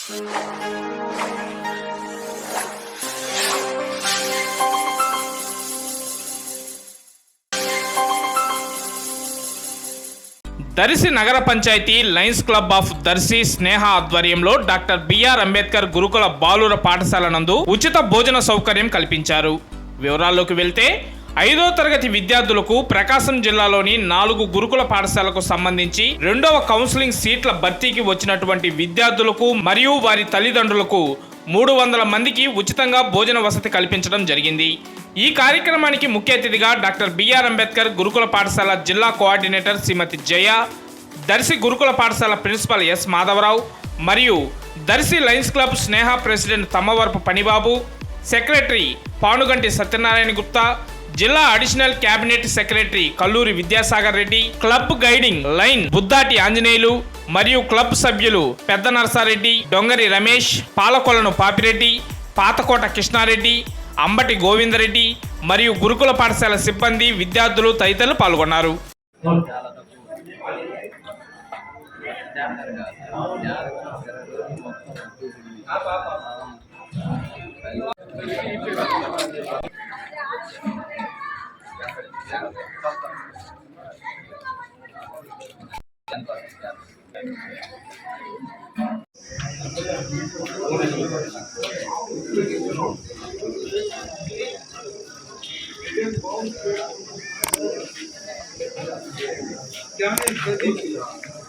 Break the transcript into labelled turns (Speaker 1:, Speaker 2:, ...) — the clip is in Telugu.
Speaker 1: దర్శి నగర panchayat Lions Club of Darsi Sneha ఆధ్వర్యంలో డాక్టర్ బిఆర్ అంబేద్కర్ గురుకుల బాలుర పాఠశాల నందు ఉచిత భోజన సౌకర్యం కల్పించారు. వివరాల్లోకి వెళ్తే ఐదో తరగతి విద్యార్థులకు ప్రకాశం జిల్లాలోని నాలుగు గురుకుల పాఠశాలకు సంబంధించి రెండవ కౌన్సిలింగ్ సీట్ల భర్తీకి వచ్చినటువంటి విద్యార్థులకు మరియు వారి తల్లిదండ్రులకు మూడు వందల మందికి ఉచితంగా భోజన వసతి కల్పించడం జరిగింది. ఈ కార్యక్రమానికి ముఖ్య అతిథిగా డాక్టర్ బిఆర్ అంబేద్కర్ గురుకుల పాఠశాల జిల్లా కోఆర్డినేటర్ శ్రీమతి జయ దర్శి గురుకుల పాఠశాల ప్రిన్సిపల్ ఎస్ మాధవరావు మరియు Darsi Lions Club Sneha president Thammavarapu Panibabu secretary Panuganti Satyanarayana Gupta జిల్లా additional cabinet secretary Kalluri Vidyasagar Reddy club guiding line Buddati Anjaneyulu మరియు క్లబ్ సభ్యులు పెద్ద నర్సారెడ్డి డొంగరి రమేష్ పాలకొలను పాపిరెడ్డి పాతకోట కృష్ణారెడ్డి అంబటి గోవిందరెడ్డి మరియు గురుకుల పాఠశాల సిబ్బంది విద్యార్థులు తదితరులు పాల్గొన్నారు. ఆ क्या है